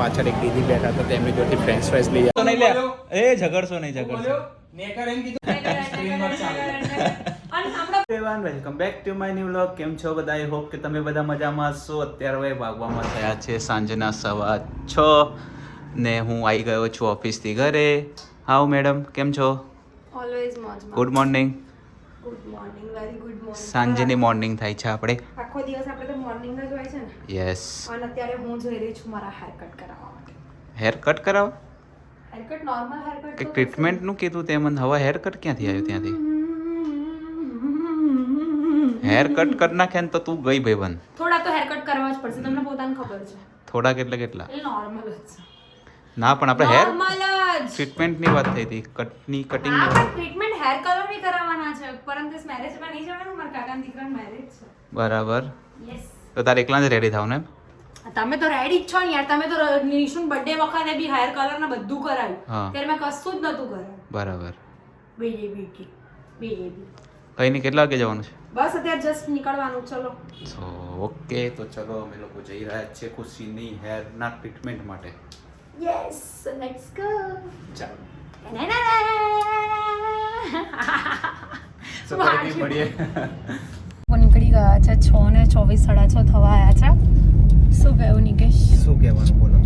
પાછળ એક દીદી બેઠા હતા તેમની જોડે ફ્રેન્ચ ફ્રાઈસ લઈ તો નહીં લે. એ ઝઘડશો નહીં ઝઘડશો. Everyone welcome back to my new vlog કેમ છો બધા આઈ હોપ કે તમે બધા મજામાં છો અત્યારે હવે ભાગવામાં થયા છે સાંજના સવા છ ને હું આવી ગયો છું ઓફિસથી ઘરે. હાઉ મેડમ કેમ છો? Always good morning good morning very good morning સાંજની મોર્નિંગ થાય છે આપણે. આખો દિવસ આપણે તો મોર્નિંગ જ હોય છે ને? યસ અને અત્યારે હું જોઈ રહી છું મારા હેર કટ કરાવવા માટે. હેર કટ કરાવવા hair cut normal hair cut કે ટ્રીટમેન્ટનું કીધું તે મને. હવે હેર કટ ક્યાંથી આવ્યું ત્યાંથી? હેર કટ કર નાખે ને તો તું ગઈ ભાઈ બન થોડા તો હેર કટ કરવા જ પડશે તમને પોતાને ખબર છે. થોડા કેટલા કેટલા? નોર્મલ જ છે. ના પણ આપણે હેર ટ્રીટમેન્ટની વાત થઈ હતી. કટની કટિંગ ટ્રીટમેન્ટ હેર કલર બી કરાવવાના છે પરંતુ મેરેજમાં નહીં જવાનું મારા કાકાના દીકરાનો મેરેજ છે. બરાબર. યસ તો તારે એકલા જ રેડી થાવ ને તમે તો રેડી જ છો ને યાર તમે તો નિશુન બર્થડે વખતે બી હેર કલર ને બધું કરાવ્યું. ત્યારે મેં કશું જ નતું કરાવ્યું. બરાબર. બીજી બીજી બીજી કઈ નહીં કેટલા વાગે જવાનું છે? બસ અત્યારે જસ્ટ નીકળવાનું ચલો. સો ઓકે તો ચલો અમે લોકો જઈ રહ્યા છે ખુશીની હેરના ટ્રીટમેન્ટ માટે. યસ લેટ્સ ગો ચાલો. તો નીકળી ગયા છે છ ને ચોવીસ સાડા છ થવા આવ્યા છે. શું કહેવું નિકેશ? શું કહેવાનું બોલો?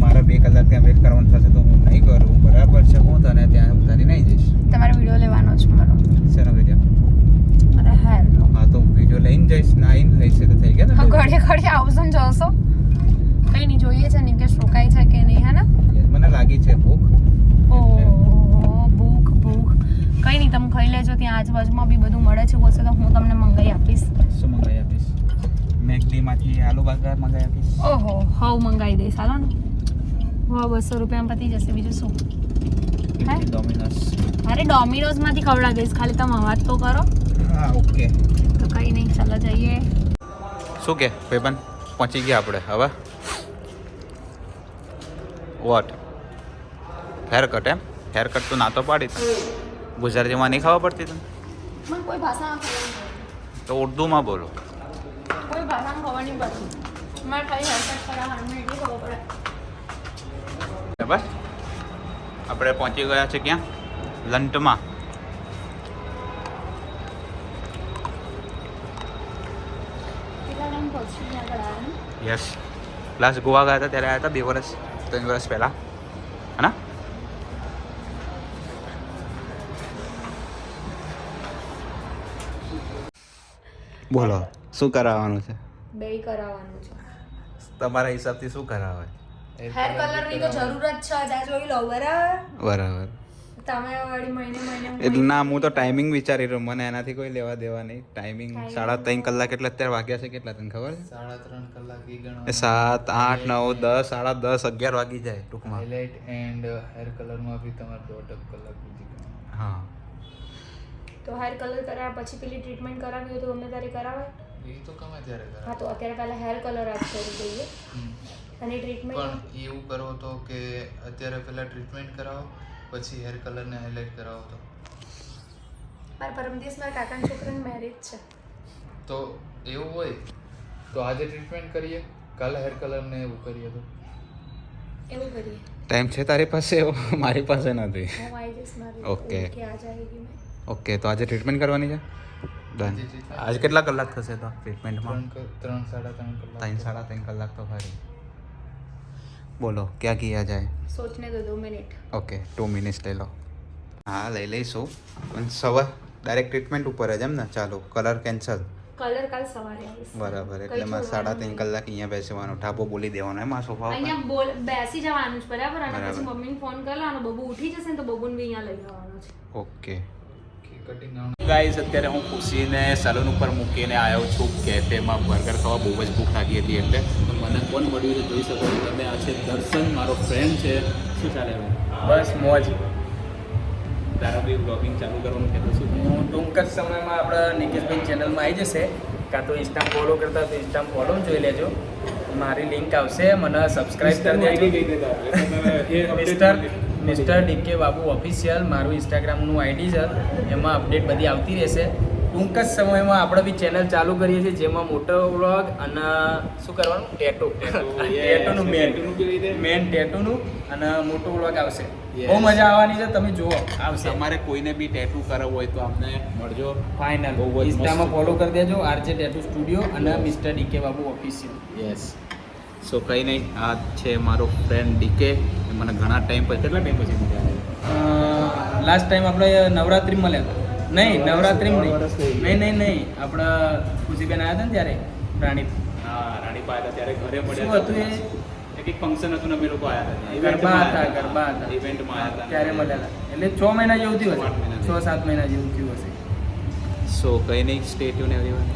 મારા બે કલાક ત્યાં વેટ કરવાનું થશે તો હું નહીં કરું. બરાબર છે હું તને ત્યાં ઉતારી નહીં જઈશ. તમારે વીડિયો લેવાનો છે મારો. શેનો વીડિયો મારા હેરનો હા તો વીડિયો લઈને જઈશ નાઈન લઈશ તો થઈ ગયા ઘડીએ ઘડીએ આવશો ને જશો. કઈ નહીં જોઈએ છે નિકેશ રોકાય છે કે નહીં હે ને? મને લાગી છે ભૂખ. ઓહ. ખાઈ લેજો ત્યાં આજુબાજુમાં બી બધું મળે છે બોલશે તો હું તમને મંગાઈ આપીશ. શું મંગાવી આપીશ? મેકડીમાંથી આલુ બર્ગર મંગાવી આપીશ? ઓહો હવ મંગાવી દઈશ. હાલો ને. હવ બસો રૂપિયામાં પતી જશે. બીજું શું? હે? ડોમિનોસ અરે ડોમિનોઝમાંથી ખવડા દઈશ. ખાલી તમે અવાજ તો કરો. હા ઓકે. તો કઈ નહીં ચાલો જઈએ. શું કે ભાઈબંધ? પહોંચી ગયા આપણે હવે? વોટ હેર કટ એમ? હેર કટ તો ના તો પાડી ગુજરાતીમાં નહીં ખાવા પડતી તને? કોઈ ભાષા તો ઉર્દુમાં બોલો. કોઈ ભાષામાં ખબર નહીં પડતી. મારે ખાલી હેરકટ કરા મને એટલી ખબર પડે. બસ. આપણે પહોંચી ગયા છે ક્યાં? લંટમાં. યસ. લાસ્ટ ગોવા ગયા હતા ત્યારે આવ્યા હતા બે વર્ષ ત્રણ વર્ષ પહેલાં. હે બોલો. શું કરાવવાનું છે? બે કરાવવાનું છે. તમારા હિસાબથી શું કરાવે? હેર કલરની તો જરૂર જ છે જ જોઈ લો બરાબર? બરાબર. તમે વળી મહિને મહિને એટલે ના હું તો ટાઈમિંગ વિચારી રહ્યો મને એનાથી કોઈ લેવા દેવા નહીં. ટાઈમિંગ સાડા ત્રણ કલાક એટલે અત્યારે વાગ્યા છે કેટલા તને ખબર છે? સાડા ત્રણ કલાક સાત આઠ નવ દસ સાડા દસ અગિયાર વાગી જાય ટૂંકમાં. હાઇલાઇટ એન્ડ હેર કલરમાં બી તમારે દોઢ કલાક બીજી હા. તો હેર કલર કરાવ્યા પછી પેલી ટ્રીટમેન્ટ કરાવી હોય તો ગમે ત્યારે કરાવાય. એ તો ગમે ત્યારે હા તો અત્યારે પહેલા હેર કલર આજ કરી દઈએ. અને ટ્રીટમેન્ટ પણ એવું કરો તો કે અત્યારે પહેલા ટ્રીટમેન્ટ કરાવો પછી હેર કલરને હાઇલાઇટ કરાવો તો. મારા પરમ દિવસ મારા કાકાના છોકરાની મેરેજ છે. તો એવું હોય તો આજે ટ્રીટમેન્ટ કરીએ કાલે હેર કલરને એવું કરીએ તો. એવું કરીએ. ટાઈમ છે તારી પાસે? એવો મારી પાસે નથી. ઓકે આજે આવી ગઈ મેં. ઓકે તો આજે ટ્રીટમેન્ટ કરવાની છે? ડન આજે કેટલા કલાક થશે તો ટ્રીટમેન્ટમાં ત્રણ ત્રણ સાડા ત્રણ કલાક ત્રણ સાડા ત્રણ કલાક તો ખરી. બોલો ક્યાં કિયા જાય? સોચને દો દો મિનિટ. ઓકે ટુ મિનિટ્સ લઈ લો. હા લઈ લઈશું. પણ સવાર ડાયરેક્ટ ટ્રીટમેન્ટ ઉપર જ એમ ને? ચાલો કલર કેન્સલ કલર કાલ સવારે બરાબર એટલે મારે સાડા ત્રણ કલાક અહીંયા બેસવાનું. ઠાપો બોલી દેવાનો એમાં સોફા અહીંયા બોલ બેસી જવાનું છે બરાબર? અને પછી મમ્મીને ફોન કરવાનો બબુ ઉઠી જશે ને તો બબુને બી અહીંયા લઈ જવાનો છે. ઓકે. ગાઈઝ અત્યારે હું ખુશીને સલૂન ઉપર મૂકીને આવ્યો છું કેફેમાં બર્ગર ખાવા. બહુ જ ભૂખ લાગી હતી એટલે. મને કોણ મળ્યું છે જોઈ શકો છો તમે. આ છે દર્શન મારો ફ્રેન્ડ છે. શું ચાલે બસ મોજ. તારા બી બ્લોગિંગ ચાલુ કરવાનું કહેતો છું હું ટૂંક જ સમયમાં આપણા નિકેશભાઈ ચેનલમાં આવી જશે. કાં તો ઇન્સ્ટા ફોલો કરતા તો ઇન્સ્ટા ફોલો જોઈ લેજો. મારી લિંક આવશે. મને સબસ્ક્રાઈબ કરી દેજો. Mister mister DK Babu official મારું ઇન્સ્ટાગ્રામનું આઈડી છે. એમાં અપડેટ બધી આવતી રહેશે. ટૂંક જ સમયમાં આપણે બી ચેનલ ચાલુ કરીએ છીએ જેમાં મોટો વ્લોગ અને શું કરવાનું? ટેટુ ટેટુનું મેન મેન ટેટુનું અને મોટો વ્લોગ આવશે. બહુ મજા આવવાની છે તમે જુઓ આવશે. અમારે કોઈને બી ટેટુ કરાવવું હોય તો અમને મળજો. ફાઇનલ ઇન્સ્ટામાં ફોલો કરી દેજો આરજે ટેટુ સ્ટુડિયો અને mister DK Babu official yes so કંઈ નહીં આ છે મારો ફ્રેન્ડ ડીકે મને ઘણા ટાઈમ પછી કેટલા ટાઈમ પછી મળ્યા? લાસ્ટ ટાઈમ આપણે નવરાત્રી મળ્યા હતા. નહીં નવરાત્રી નહીં. નહીં નહીં નહીં. આપણા ખુશીબેન આવ્યા હતા ને ત્યારે રાણી. હા રાણી પા હતા ત્યારે ઘરે મળ્યા હતું એ? એક એક ફંક્શન હતું ને અમે લોકો આવ્યા હતા. ગરબા હતા ગરબા હતા. ઇવેન્ટમાં આવ્યા હતા. ત્યારે મળ્યા હતા. એટલે છ મહિના જેવું થયું હશે? છ સાત મહિના જેવું થયું હશે? સો કંઈ નહીં સ્ટેટ્યુ ને એવરીવન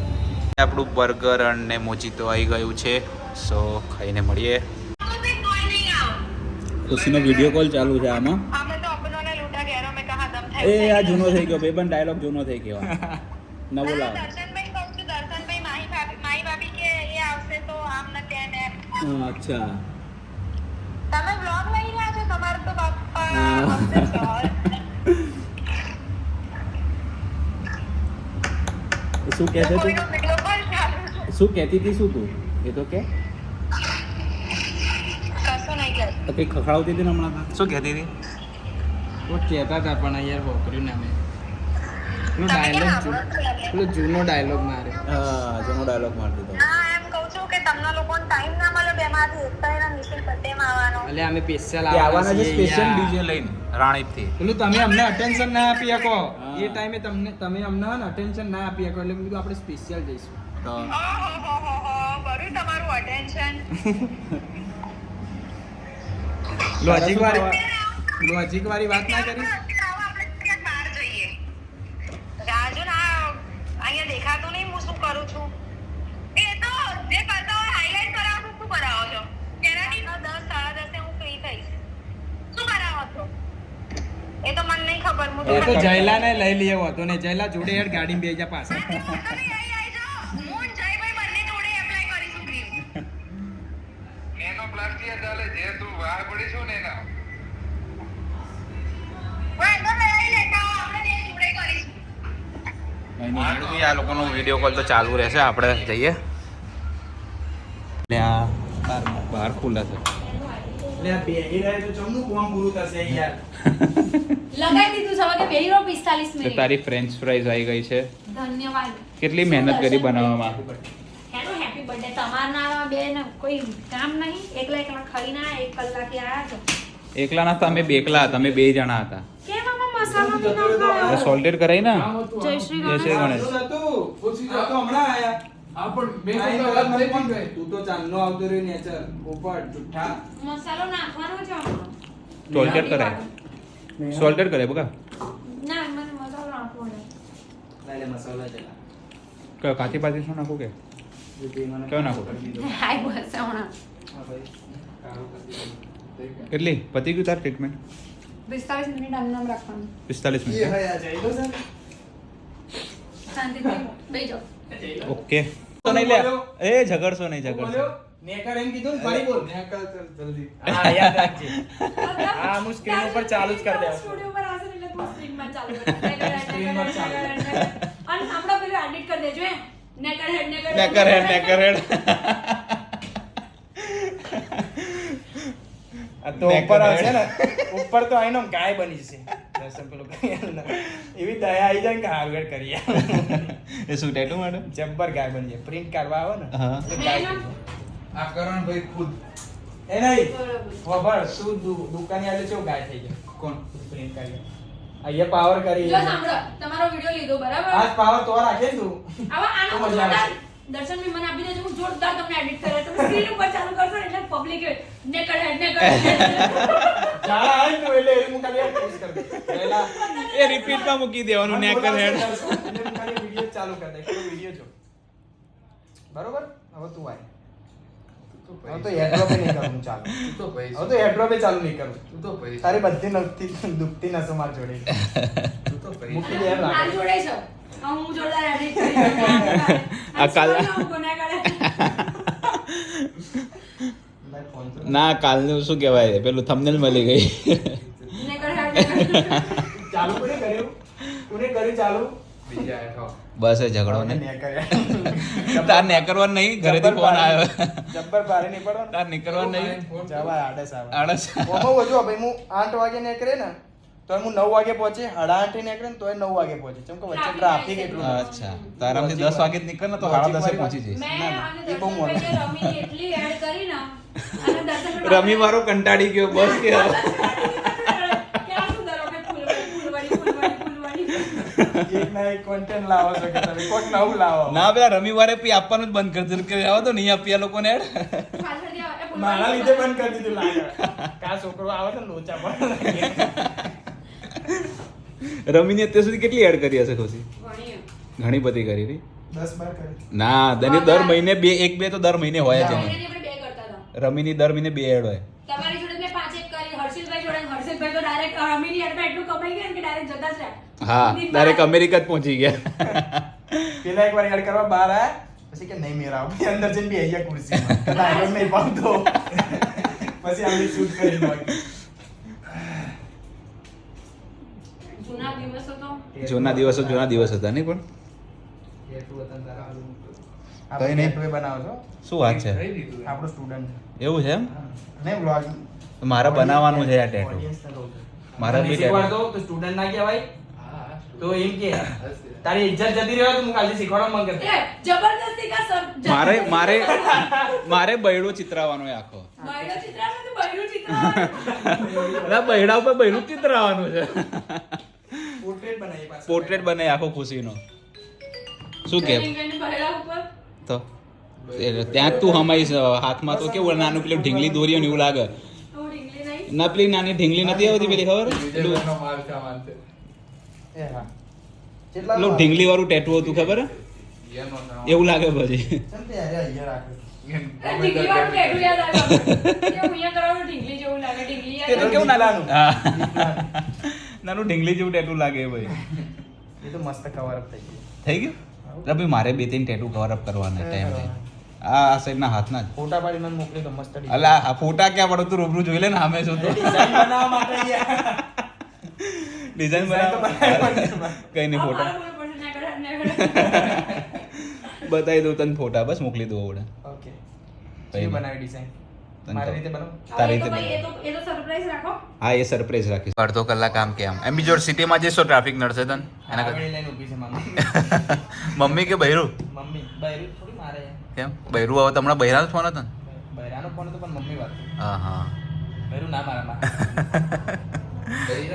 આપણું બર્ગર અને મોજીતો આવી ગયું છે. સો ખાઈને મળીએ. ખુશીનો વીડિયો કોલ ચાલુ છે આમાં. એ આ જૂનો થઈ ગયો બે પણ ડાયલોગ જૂનો થઈ ગયો. નવો લાવો તમે બ્લોગ તો બાપા શું કહે શું કહેતી હતી શું તું? એ તો કે. તો કંઈક ખખડાવતી હતી ને હમણાં શું કહેતી હતી? બહુ કહેતા હતા પણ યાર વાપર્યું ના મેં પેલો ડાયલોગ પેલો જૂનો ડાયલોગ મારે. હા જૂનો ડાયલોગ મારી દીધો એમ કહું છું કે તમને લોકોને ટાઈમ ના મળે બે માંથી એક તો એના નિખિલ birthday-માં આવવાનો. એટલે અમે સ્પેશિયલ આવવાના છે સ્પેશિયલ ડીજે લઈને રાણીપથી. પેલું તમે અમને અટેન્શન ના આપી શકો. એ ટાઈમે તમને તમે અમને અટેન્શન ના આપી શકો. એટલે મેં આપણે સ્પેશિયલ જઈશું. તો? તમારું. લોજિક વાળી લોજિક વાળી વાત ના કરી? આવો આપણે ક્યાંક બહાર જઈએ. રાજુ ના અહીંયા દેખાતું નહીં હું શું કરું છું? એ તો જે કરતા હોય highlight કરાવો શું કરાવો છો? તેનાથી દસ સાડા દસે હું free થઈશ. શું કરાવો છો? એ તો મને નહીં ખબર હું તો જયલાને લઈ લઈએ હતો ને જયલા જોડે હેડ ગાડી બે જા પાસે આ લોકોનો વીડિયો કોલ તો ચાલુ રહેશે આપણે જઈએ. એટલે બહાર ખુલ્લા છે. એટલે આ બેહી રહે તો ચમનું કોમ પૂરું થશે યાર? લગાવી દીધું છે હવે કે બેહી રહો 45 તો મિનિટ. તારી ફ્રેન્ચ ફ્રાઈઝ આવી ગઈ છે. ધન્યવાદ. કેટલી મહેનત કરી બનાવવામાં? હેલો હેપી બર્થડે તમારના બેન કોઈ કામ નહીં? એકલા એકલા ખાઈને આયા, એક કલાકે આયા છો? એકલાના તમે બેકલા તમે બે જણા હતા. નાખાયો? સોલ્ટેડ કરાઈ ના? જય શ્રી જય શ્રી ગણેશ. ગણેશ. પૂછી આ તો. હમણાં આયા. હા પણ મેં તો વાત થઈ પણ તું તો ચાંદનો આવતો રહ્યો નેચર ઉપર જુઠ્ઠા. મસાલો નાખવાનો છે સોલ્ટેડ કરાય. સોલ્ટેડ કરે બકા. ના મને મસાલો નાખવાનો લઈ લે મસાલા જલા કયો કાચી પાછી શું નાખું કે? કયો નાખું? હાય બસ હમણાં. કેટલી પતી ગયું. તાર ટ્રીટમેન્ટ પિસ્તાલીસ મિનિટ આમ નામ રાખવાનું પિસ્તાલીસ એ મિનિટ હયા જઈ લો શાંતિથી બેસી ઓકે તો નહીં લે એ ઝઘડશો નહીં ઝઘડશો નેકર એમ કીધું ને ફરી બોલ નેકલ ચલ જલ્દી હા યાદ રાખજે હા, હું screen ઉપર ચાલુ જ કરી દેવા. સ્ટુડિયો પર આવશે એટલે તું સ્ક્રીનમાં ચાલુ કર. નેકર હેડ, Screen નેકર પર ચાલુ. નેકર હેડ, નેકર હેડ. અને હમણાં પેલું edit કરી દેજો હે. નેકર હેડ, નેકર હેડ, નેકર હેડ નેકર હેડ આ તો ઉપર આવશે ને ઉપર તો આઈનો ગાય બની જશે. દર્શન પેલું એવી દયા આવી જાય કે હાર્વેડ કરીએ. એ શું ટેટુ માટે? જબ્બર ગાય બની જાય. પ્રિન્ટ કાઢવા આવે ને. એટલે ગાય આ જાય. આ કરણભાઈ ખુદ. એ નહીં. બરોબર. ખબર દુ- દુકાને આલે છે ગાય થઈ જાય. કોણ? પ્રિન્ટ કાઢી અહીંયા પાવર કરી. જો સાંભળો તમારો વિડિયો લીધો બરાબર? આજ પાવર તો રાખે તું. આવા આનો મજા આવે આવશે. દર્શન બી મને આપી દેજો હું જોરદાર તમને એડિટ કરે તમે સ્ક્રીન ઉપર ચાલુ કરશો એટલે પબ્લિક ને કરે ને કરે ઝાડા તો એટલે હું ખાલી push કરી પહેલા એ રિપીટમાં મૂકી દેવાનું નેકર હેડ. ખાલી વીડિયો ચાલુ કરી દે કે વીડિયો જો. બરોબર? હવે તું આય. તું તો હવે તો પૈસા એડ્રોપે નહીં કરું ચાલુ. તું તો હવે પૈસા તો એડ્રોપે ચાલુ નહીં કરું. તું તો ભાઈ તારી બધી નખતી દુખતી નસો માર જોડે. તું તો મૂકી દે એમ લાગે. જોડે છે. હવે હું જોરદાર એડિટ કરી આ કાલ-. ના કાલનું શું કહેવાય? પેલું થંબનેલ મળી ગઈ. નેકર હેડ નેકર હેડ. ચાલુ કોને કર્યું? કોને કર્યું ચાલુ? બસ એ ઝઘડો ને. તાર નેકરવા નહીં ઘરે થી ફોન આવ્યો. જબ્બર બારે નહીં પડો તાર નીકળવા નહીં. જવા આડસ આવે. આડસ ઓમાં ઓછો ભાઈ હું આઠ વાગે નીકળે ને તો હું નવ વાગે પહોંચે સાડા આઠે નીકળે ને તોય નવ વાગે પહોંચે. કેમ કે વચ્ચે ટ્રાફિક એટલું અચ્છા. તો આરામથી દસ વાગે જ નીકળ ને તો સાડા દસે પહોંચી જઈશ. ના, ના, અને એ બહુ મોડું. રમી રમીની એટલી એડ કરી ને અને દર્શનભાઈ રવિવારો કંટાળી ગયો બસ કે ના એક content લાવો છો કે તમે? કોઈક નવું લાવો. ના પેલા રવિવારે પી આપવાનું જ બંધ કરી દીધું આવો તો નહીં આપી લોકોને એડ. મારા લીધે બંધ કરી દીધું લાગે. કા છોકરો આવે છે ને લોચા પણ રમીને અત્યાર સુધી કેટલી એડ કરી હશે ખુશી? ઘણી. બધી કરી હતી ના દની દર મહિને બે એક બે તો દર મહિને હોય છે રમીની દર મહિને બે એડ હોય. તમારી જોડે મેં પાંચ એક કરી હર્ષિલભાઈ જોડે હર્ષિલભાઈ તો ડાયરેક્ટ રમીની એડમાં એટલું કમાઈ ગયા કે ડાયરેક્ટ જતા જ રહ્યા. હા ડાયરેક્ટ અમેરિકા જ પહોંચી ગયા. પેલા એકવાર એડ કરવા બહાર આયા પછી કે નહીં મેરા પછી અંદર જઈને બેહી ગયા ખુરશીમાં. નહીં પામતો પછી આપણે શૂટ કરી નાખી દિવસો હતો? જૂના દિવસો જૂના દિવસ હતા નહીં પણ? કઈ નહીં. શું વાત છે. આપણો સ્ટુડન્ટ એવું છે એમ? નહીં vlog. મારે બનાવવાનું છે આ ટેટુ ને. મારે બી ટેટુ તો સ્ટુડન્ટ ના કહેવાય? તો એમ કે તારી ઇજ્જત જતી રહ્યો તો હું કાલથી શીખવાડવા માંગ એ જબરદસ્તી કા સર મારે મારે મારે બૈડો ચિતરાવાનો છે આખો. બૈડો ચિત્રાનું તો બૈડો ચિત્રાનું. એટલે બૈડા ઉપર બૈરું જ ચિતરાવાનું છે. પોર્ટ્રેટ બનાવી પાછો. પોર્ટ્રેટ બનાવી આખો ખુશીનો. શું કે? તો ત્યાં જ તું હમાઈશ હાથમાં તો કેવું નાનું પેલું ઢીંગલી દોરીઓ ને એવું લાગે. ના પેલી નાની ઢીંગલી નથી આવતી પેલી ખબર? પેલું ઢીંગલી વાળું ટેટુ હતું ખબર. એવું લાગે પછી. કેવું જેવું લાગે નાનું. ઢીંગલી જેવું ટેટુ લાગે ભાઈ. એ તો મસ્ત કવર અપ થઈ ગયું. થઈ ગયું? એટલે ભાઈ મારે બે ત્રણ ટેટુ કવર અપ કરવાના ટાઈમ છે. આ આ સાઈડના હાથના જ. ફોટા પાડી મને મોકલી દો મસ્ત. અલા આ ફોટા ક્યાં પડો? તું રૂબરૂ જોઈ લે ને આમે છો તો. બનાવવા માટે. ડિઝાઇન બનાવ બનાવવા કઈ નહીં ફોટા. બતાવી દઉં તને ફોટા બસ મોકલી દઉં ઓકે બનાવી design? તને મારી કહું. રીતે બનાવું? તારી હવે એ તો રીતે ભાઈ, એ તો એ તો સરપ્રાઈઝ રાખો. હા એ સરપ્રાઈઝ રાખીશ. અડધો કલાક આમ કે આમ એમ બીજો સિટીમાં જઈશ ટ્રાફિક નડશે તને? એના. કરતા. મમ્મી. કે બૈરું? મમ્મી બૈરું થોડી મારે. કેમ? બૈરું હવે તમને બૈરાનો ફોન હતો બૈરાનો ફોન હતો પણ મમ્મી વાત હા હા. બૈરું ના મારા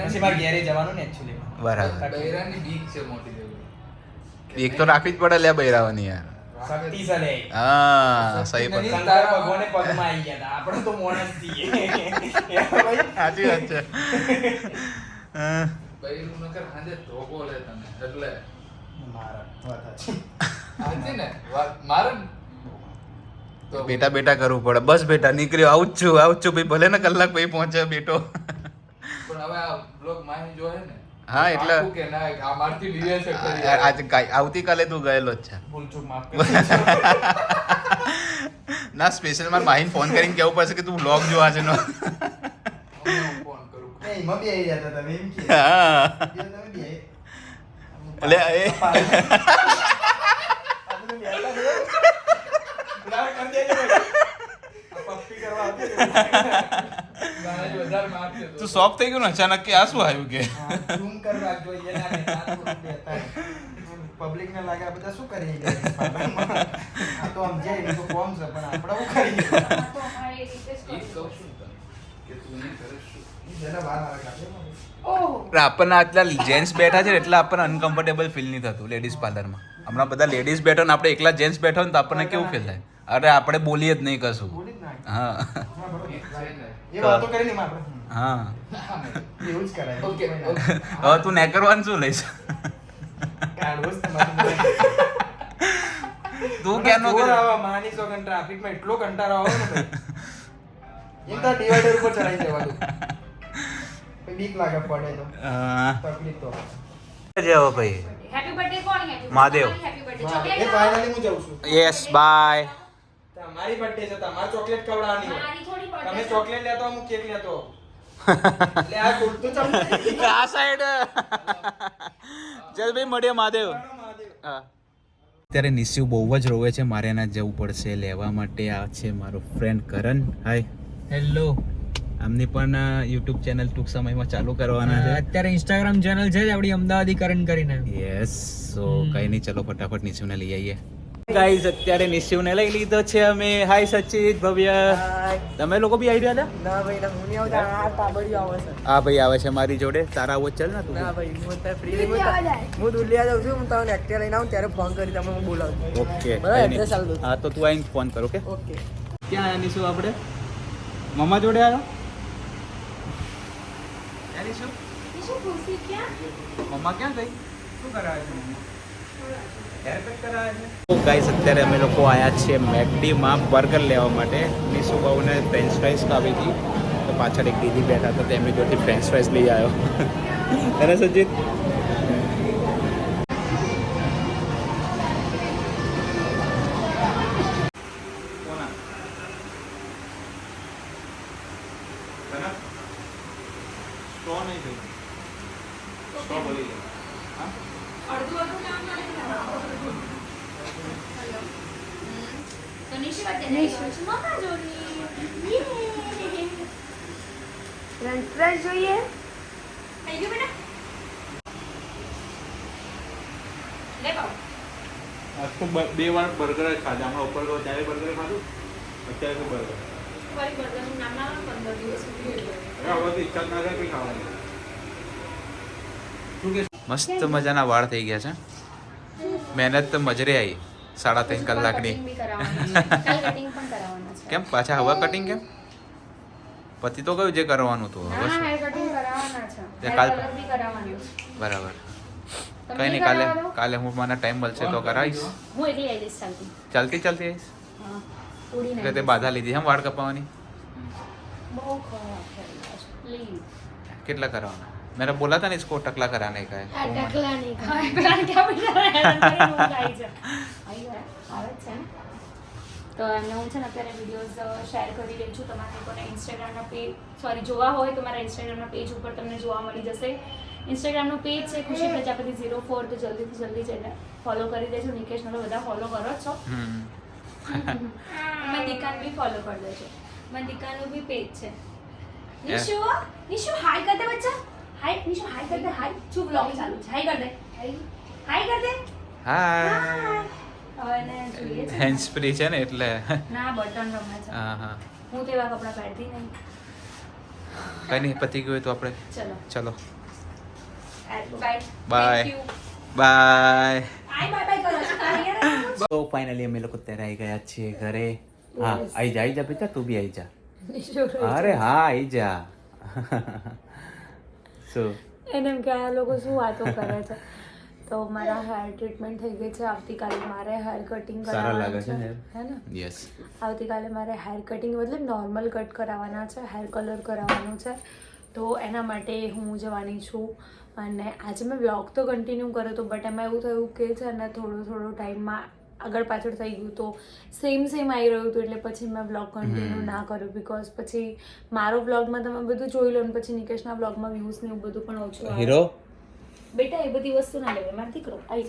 પછી મારે ઘેરે જવાનું ને actually. બરાબર. બૈરાની બીક છે મોટી દેવી એક તો રાખવી જ પડે લે બૈરાવાની યાર. શક્તિ છે લે. હા સહી નહીં. શંકર ભગવાને પગમાં આવી ગયા હતા. આપણે તો માણસ છીએ. સાચી વાત છે. બૈરું નકર હાંજે ધોકો લે તને એટલે મારા વાત સાચી. ને મારે બેટા બેટા કરવું પડે બસ બેટા નીકળ્યો આવું જ છું આવું જ છું ભાઈ ભલે ને કલાક ભાઈ પહોંચે બેટો પણ હવે આ બ્લોગ માહી જોયે ને હા, એટલે- આવતીકાલે તું ગયેલો જ છે. ના સ્પેશિયલ મારે માહીને ફોન કરીને કેવું પડશે કે તું બ્લોગ જોવા છે નો? હું ફોન કરું એ એમાં બી આવી જતા તમે એમ કે. હા. એ તમે બી આવી. એટલે એ કરવા તો. સોફ થઈ ગયું ને અચાનક કે આ શું આવ્યું કે? હા, zoom કરી રાખજો, એ ના લાગે આ બધા શું કરી રહ્યા આ તો આમ જે એ તો ફોર્મ છે, પણ આપણે નહીં કરે આપણને આટલા જેન્ટ્સ બેઠા છે એટલે આપણને અનકમ્ફર્ટેબલ ફીલ નહીં થતું લેડીઝ પાર્લરમાં હમણાં બધા લેડીઝ બેઠો ને આપણે એકલા જેન્ટ્સ બેઠો ને તો આપણને કેવું ફીલ થાય? અરે આપણે બોલીએ જ નહીં કશું. હા. હા, બરોબર. ઈ ને. કરવાનું હવે તું શું લઈશ. તું કેમ નો જોર કરે? આવે, માની છો કે ટ્રાફિકમાં એટલો કંટાળો આવે ને ભાઈ. તો ડિવાઈડર ઉપર ચડાઈ જવાનું બીક લાગે પડે તો. તકલીફ તો. જે ભાઈ? હેપી બર્થડે કોણ હેપી મહાદેવ. હેપી બર્થડે એ ફાઇનલી હું જાઉં છું. યસ બાય તમારી બર્થડે છે તમારે ચોકલેટ ખવડાવવાની મારી તમે ચોકલેટ લેતો હું કેક લેતો. એટલે આ ખોટું ચમ આ સાઈડ જયભાઈ મળીએ મહાદેવ. હા. અત્યારે નિસ્યુ બહુ જ રોવે છે મારે એના જવું પડશે લેવા માટે. આ છે મારો ફ્રેન્ડ કરણ. હાય હેલો આમની પણ યુટ્યુબ ચેનલ ટૂંક સમયમાં ચાલુ કરવાના છે. અત્યારે ઇન્સ્ટાગ્રામ ચેનલ છે જ આપણી અમદાવાદી કરણ કરીને. યસ સો કઈ નહીં ચલો ફટાફટ નિસ્યુને લઈ આવીએ. ગાઈઝ અત્યારે નિશિવને લઈ લીધો છે અમે. હાય સચિત ભવ્ય. તમે લોકો બી આવી રહ્યા હતા ના ભાઈ ના હું નહીં આવતા. આવે છે. હા ભાઈ આવે છે મારી જોડે. તારા આવો ચાલ ને તું. ના ભાઈ હું તો ફ્રી નહીં હું દુલિયા જાઉં છું હું તમને એક્ટર લઈને આવું ત્યારે ફોન કરી તમે હું બોલાવું ઓકે. હા તો તું આવીને ફોન કરો કે ઓકે ક્યાં આવ્યા નિશુ આપણે? મમ્મા જોડે આવ્યા ક્યાં નિશુ? મમ્મા ક્યાં? ગઈ? શું કરાવે છે મમ્મા તો ગાઈસ અત્યારે અમે લોકો આવ્યા છીએ મેકડીમાં બર્ગર લેવા માટે. નિશુ બહુને ફ્રેન્ચ ફ્રાઈઝ ખાવી હતી. તો પાછળ એક દીદી બેઠા હતા તેમની જોડેથી ફ્રેન્ચ ફ્રાઈઝ લઈ આવ્યો. અને સજીત આજ બે વાર બર્ગર જ ખાધા. હમણાં ઉપર ગયો ત્યારે બર્ગર ખાધું? અત્યારે તો બર્ગર મસ્ત મજાના વાળ થઈ ગયા છે. મહેનત તો મજરે આવી સાડા ત્રણ કલાકની. કેમ? પાછા હવા કટિંગ કેમ? પતિ તો કયું જે કરવાનું હતું. હવે? કાલ- બરાબર. કઈ નહીં કાલે કાલે હું મને ટાઈમ મળશે તો કરાવીશ હું એકલી આવી જઈશ ચાલતી ચાલતી ચાલતી આવીશ હા ઉડીને એટલે તે બાધા લીધી એમ વાળ કપાવવાની બહુ ખરાબ થઈ ગયા છે પ્લીઝ કેટલા કરવાના મેરા બોલા था ना इसको टकला कराने का है ટકલા નહીં ખાય પેલા ક્યાં બેઠા હેરાન કરીને ઊંઘ આવી છે આવી ગયા આવે જ છે ને તો એમને હું છે ને અત્યારે વિડીયોઝ શેર કરી રહી છું તમારે લોકોને ઇન્સ્ટાગ્રામના પેજ સોરી જોવા હોય તો મારા ઇન્સ્ટાગ્રામના પેજ ઉપર તમને જોવા મળી જશે ઇન્સ્ટાગ્રામનું પેજ છે ખુશી પ્રજાપતિ ઝીરો ફોર તો જલ્દીથી જલ્દી જઈને ફોલો કરી દેજો. નિકેશ મને બધા ફોલો કરો છો. મેં દીકાન બી ફોલો કરી દેજો. મેં દીકાનનું બી પેજ છે. નિશુ નિશુ હાઈ કર દે બચ્ચા. હાય નિશુ હાય કર દે હાય શું બ્લોગ ચાલુ છે? હાય કર હાઈ હાય કર દે. હાય હેન્ડ સ્પ્રે છે. ને એટલે. ના બટન રમે છે. હા હા. હું તેવા કપડા પહેરતી નહીં. કઈ પતી ગયું તો આપણે. ચલો. ચલો. Bye Bye. બાય તો ફાઇનલી અમે લોકો ત્યારે આવી ગયા છીએ ઘરે. હા આવી જા આવી જા બેટા તું બી આવી જા. અરે હા આવી જા. શું એને કે આ લોકો શું વાતો કરે છે? તો મારા હેર ટ્રીટમેન્ટ થઈ ગઈ છે. આવતીકાલે મારે હેર કટિંગ સારા લાગે કરાવવાનું છે છે. હે ને યસ આવતીકાલે મારે હેર કટિંગ મતલબ નોર્મલ કટ કરાવવાના છે હેર કલર કરાવવાનું છે. તો એના માટે હું જવાની છું. અને આજે મેં બ્લોગ તો કન્ટિન્યુ કર્યો હતો બટ એમાં એવું થયું કે છે ને થોડો થોડો ટાઈમમાં આગળ પાછળ થઈ ગયું તો સેમ સેમ આવી રહ્યું હતું એટલે પછી મેં બ્લોગ કન્ટિન્યુ ના કર્યું બિકોઝ પછી મારો બ્લોગમાં તમે બધું જોઈ લો ને પછી નિકેશના બ્લોગમાં વ્યૂઝ ને એવું બધું પણ ઓછું. હીરો? બેટા એ બધી વસ્તુ ના લેવાય મારો દીકરો. આવી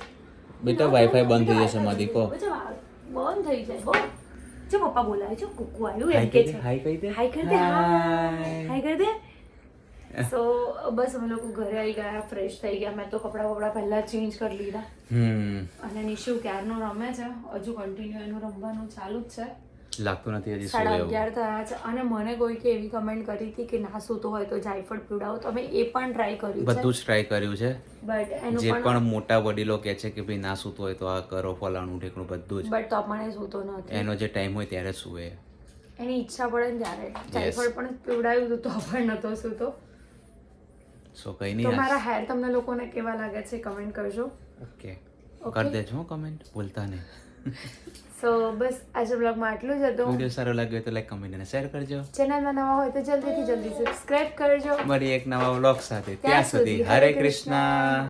બેટા વાઈફાઈ બંધ થઈ જશે મારી દીકરો. બંધ થઈ જાય હો જો પપ્પા બોલાવે છે કુકુ આવ્યું એમ કે છે. હાય કહી દે? હાય કરી દે. હાય કર દે. સો બસ અમે લોકો ઘરે આવી ગયા ફ્રેશ થઈ ગયા. મેં તો કપડાં બપડા પહેલા ચેન્જ કરી લીધા. હમ. અને નિશુ ક્યારનો રમે છે? હજુ કન્ટિન્યુ એનું રમવાનું ચાલુ જ છે. લાગતું નથી હજી સાડા અગિયાર થયા છે. અને મને કોઈ કે એવી કમેન્ટ કરી હતી કે ના સૂતો હોય તો જાયફળ પીવડાવો. તો અમે એ પણ ટ્રાય કર્યું બધું જ ટ્રાય કર્યું છે. બટ એનું જે પણ મોટા વડીલો કહે છે કે ભાઈ ના સૂતો હોય તો આ કરો ફલાણું ઢેકણું બધું જ. બટ તો પણ સૂતો નથી. એનો જે ટાઈમ હોય ત્યારે સુવે એની ઈચ્છા પડે ને ત્યારે. જાયફળ પણ પીવડાવ્યું હતું તો પણ નતો સૂતો. સો કઈ નહીં તમારા હેર તમને લોકોને કેવા લાગે છે કમેન્ટ કરજો. ઓકે. કરી દેજો કમેન્ટ ભૂલતા નહીં. સો બસ આજે બ્લોગમાં આટલું જ હતું. વીડિયો સારો લાગ્યો તો લાઈક કમેન્ટ અને શેર કરજો. ચેનલમાં નવા હોય તો જલ્દીથી જલ્દી સબસ્ક્રાઇબ કરજો. મળી એક નવા બ્લોગ સાથે. ત્યાં સુધી હરે કૃષ્ણ.